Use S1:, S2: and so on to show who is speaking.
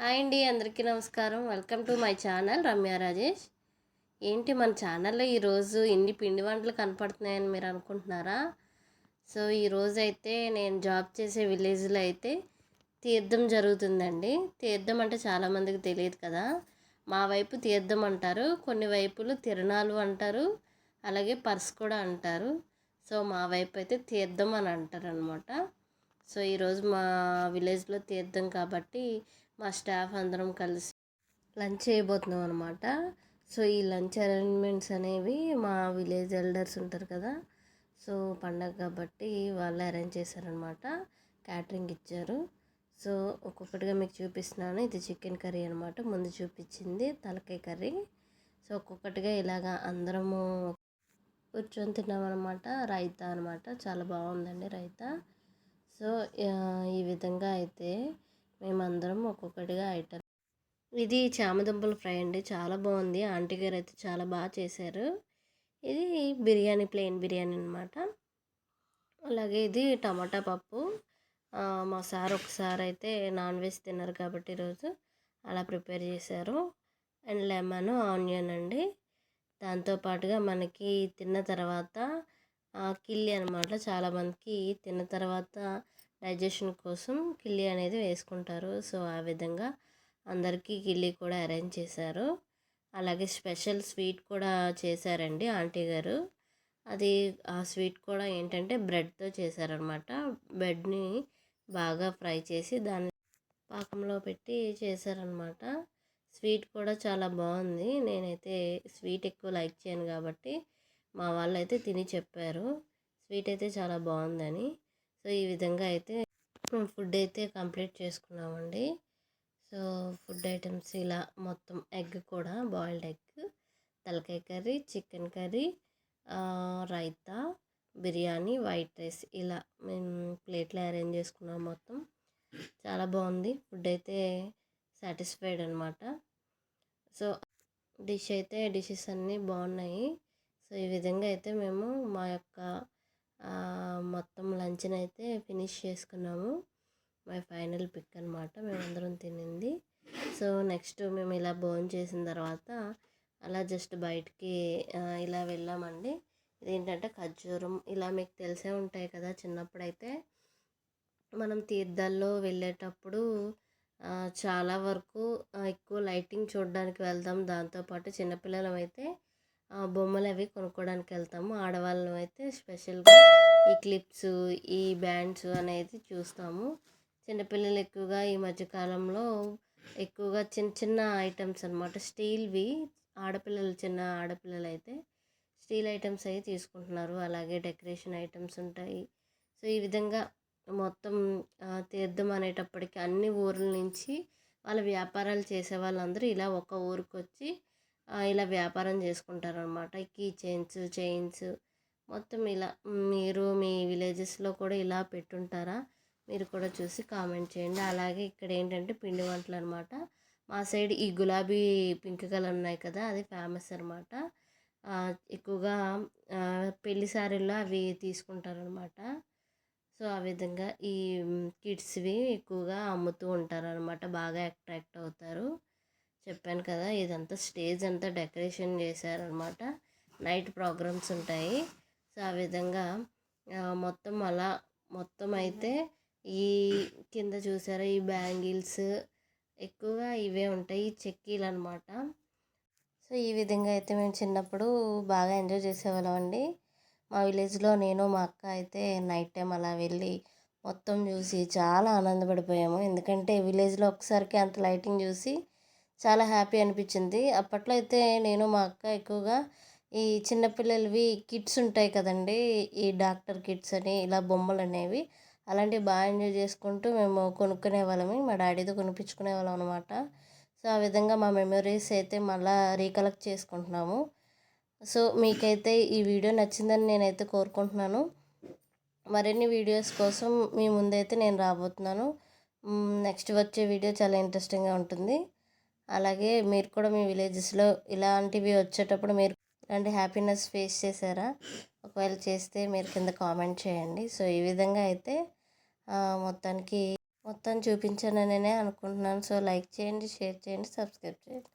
S1: Hi అండి అందరికీ నమస్కారం. Welcome to my channel Ramya Rajesh. ఏంటి మన ఛానల్లో ఈరోజు ఇన్ని పిండి వంటలు కనపడుతున్నాయని మీరు అనుకుంటున్నారా? సో ఈరోజు అయితే నేను జాబ్ చేసే విలేజ్లో అయితే తీర్థం జరుగుతుందండి. తీర్థం అంటే చాలామందికి తెలియదు కదా. మా వైపు తీర్థం అంటారు కొన్ని వైపులు తిరణాలు అంటారు అలాగే పర్స్ కూడా అంటారు. సో మా వైపు అయితే తీర్థం అని అంటారు అనమాట సో ఈరోజు మా విలేజ్లో తీర్థం కాబట్టి మా స్టాఫ్ అందరం కలిసి లంచ్ చేయబోతున్నాం అనమాట సో ఈ లంచ్ అరేంజ్మెంట్స్ అనేవి మా విలేజ్ ఎల్డర్స్ ఉంటారు కదా సో పండగ కాబట్టి వాళ్ళు అరేంజ్ చేశారనమాట క్యాటరింగ్ ఇచ్చారు. సో ఒక్కొక్కటిగా మీకు చూపిస్తున్నాను. ఇది చికెన్ కర్రీ అనమాట ముందు చూపించింది తలకాయ కర్రీ. సో ఒక్కొక్కటిగా ఇలాగా అందరము కూర్చొని తిన్నామన్నమాట. రైతా అనమాట చాలా బాగుందండి రైతా. సో ఈ విధంగా అయితే మేమందరం ఒక్కొక్కటిగా ఐటమ్ ఇది చామదుంపల ఫ్రై అండి. చాలా బాగుంది. ఆంటీ గారు అయితే చాలా బాగా చేశారు. ఇది బిర్యానీ ప్లెయిన్ బిర్యానీ అనమాట అలాగే ఇది టమాటా పప్పు. మా సార్ ఒకసారి అయితే నాన్ వెజ్ తిన్నారు కాబట్టి ఈరోజు అలా ప్రిపేర్ చేశారు. అండ్ లెమన్ ఆనియన్ అండి. దాంతోపాటుగా మనకి తిన్న తర్వాత కిల్లి అనమాట చాలామందికి తిన్న తర్వాత డైజెషన్ కోసం కిల్లి అనేది వేసుకుంటారు. సో ఆ విధంగా అందరికీ కిల్లి కూడా అరేంజ్ చేశారు. అలాగే స్పెషల్ స్వీట్ కూడా చేశారండి ఆంటీ గారు. అది ఆ స్వీట్ కూడా ఏంటంటే బ్రెడ్తో చేశారనమాట బ్రెడ్ని బాగా ఫ్రై చేసి దాన్ని పాకంలో పెట్టి చేశారనమాట స్వీట్ కూడా చాలా బాగుంది. నేనైతే స్వీట్ ఎక్కువ లైక్ చేయను కాబట్టి మా వాళ్ళు అయితే తిని చెప్పారు. స్వీట్ అయితే చాలా బాగుందని. సో ఈ విధంగా అయితే ఫుడ్ అయితే కంప్లీట్ చేసుకున్నామండి. సో ఫుడ్ ఐటమ్స్ ఇలా మొత్తం ఎగ్ కూడా బాయిల్డ్ ఎగ్ తలకాయ curry chicken curry raita biryani white rice ఇలా మేము ప్లేట్లో అరేంజ్ చేసుకున్నాం మొత్తం. చాలా బాగుంది. ఫుడ్ అయితే సాటిస్ఫైడ్ అనమాట సో డిష్ అయితే డిషెస్ అన్నీ బాగున్నాయి. సో ఈ విధంగా అయితే మేము మా యొక్క మొత్తం లంచ్ని అయితే ఫినిష్ చేసుకున్నాము. మై ఫైనల్ పిక్ అనమాట మేమందరం తినింది. సో నెక్స్ట్ మేము ఇలా బోన్ చేసిన తర్వాత అలా జస్ట్ బయటికి ఇలా వెళ్ళామండి. ఇదేంటంటే ఖర్జూరం ఇలా మీకు తెలిసే ఉంటాయి కదా చిన్నప్పుడైతే. మనం తీర్థాల్లో వెళ్ళేటప్పుడు చాలా వరకు ఎక్కువ లైటింగ్ చూడడానికి వెళ్తాం దాంతోపాటు చిన్నపిల్లలం అయితే బొమ్మలు అవి కొనుక్కోవడానికి వెళ్తాము ఆడవాళ్ళం అయితే స్పెషల్గా ఈ క్లిప్స్ ఈ బ్యాండ్స్ అనేది చూస్తాము. చిన్నపిల్లలు ఎక్కువగా ఈ మధ్యకాలంలో ఎక్కువగా చిన్న చిన్న ఐటమ్స్ అనమాట స్టీల్వి ఆడపిల్లలు చిన్న ఆడపిల్లలు అయితే స్టీల్ ఐటమ్స్ అవి తీసుకుంటున్నారు. అలాగే డెకరేషన్ ఐటమ్స్ ఉంటాయి. సో ఈ విధంగా మొత్తం తీర్థం అనేటప్పటికి అన్ని ఊర్ల నుంచి వాళ్ళ వ్యాపారాలు చేసే వాళ్ళందరూ ఇలా ఒక ఊరికి వచ్చి ఇలా వ్యాపారం చేసుకుంటారనమాట కీ చైన్స్ చైన్స్ మొత్తం ఇలా మీరు మీ విలేజెస్లో కూడా ఇలా పెట్టుంటారా? మీరు కూడా చూసి కామెంట్ చేయండి. అలాగే ఇక్కడ ఏంటంటే పిండి వంటలు అనమాట మా సైడ్ ఈ గులాబీ పింక్ కలర్ ఉన్నాయి కదా అది ఫేమస్ అనమాట ఎక్కువగా పెళ్ళి సారీల్లో అవి తీసుకుంటారనమాట సో ఆ విధంగా ఈ కిడ్స్వి ఎక్కువగా అమ్ముతూ ఉంటారనమాట బాగా అట్రాక్ట్ అవుతారు. చెప్పాను కదా ఇదంతా స్టేజ్ అంతా డెకరేషన్ చేశారనమాట నైట్ ప్రోగ్రామ్స్ ఉంటాయి. సో ఆ విధంగా మొత్తం అలా మొత్తం అయితే ఈ కింద చూసారా ఈ బ్యాంగిల్స్ ఎక్కువగా ఇవే ఉంటాయి చెక్కీలు అనమాట సో ఈ విధంగా అయితే మేము చిన్నప్పుడు బాగా ఎంజాయ్ చేసేవాళ్ళం అండి. మా విలేజ్లో నేను మా అక్క అయితే నైట్ టైం అలా వెళ్ళి మొత్తం చూసి చాలా ఆనందపడిపోయాము. ఎందుకంటే విలేజ్లో ఒకసారికి అంత లైటింగ్ చూసి చాలా హ్యాపీ అనిపించింది. అప్పట్లో అయితే నేను మా అక్క ఎక్కువగా ఈ చిన్నపిల్లలవి కిట్స్ ఉంటాయి కదండి ఈ డాక్టర్ కిట్స్ అని ఇలా బొమ్మలు అనేవి అలాంటివి బాగా ఎంజాయ్ చేసుకుంటూ మేము కొనుక్కునే వాళ్ళమి. మా డాడీతో కొనిపించుకునే వాళ్ళం అనమాట సో ఆ విధంగా మా మెమరీస్ అయితే మళ్ళీ రీకలెక్ట్ చేసుకుంటున్నాము. సో మీకైతే ఈ వీడియో నచ్చిందని నేనైతే కోరుకుంటున్నాను. మరిన్ని వీడియోస్ కోసం మీ ముందైతే నేను రాబోతున్నాను. నెక్స్ట్ వచ్చే వీడియో చాలా ఇంట్రెస్టింగ్గా ఉంటుంది. అలాగే మీరు కూడా మీ విలేజెస్లో ఇలాంటివి వచ్చేటప్పుడు మీరు ఇలాంటి హ్యాపీనెస్ ఫేస్ చేశారా? ఒకవేళ చేస్తే మీరు కింద కామెంట్ చేయండి. సో ఈ విధంగా అయితే మొత్తానికి మొత్తం చూపించాననే అనుకుంటున్నాను. సో లైక్ చేయండి షేర్ చేయండి సబ్స్క్రైబ్ చేయండి.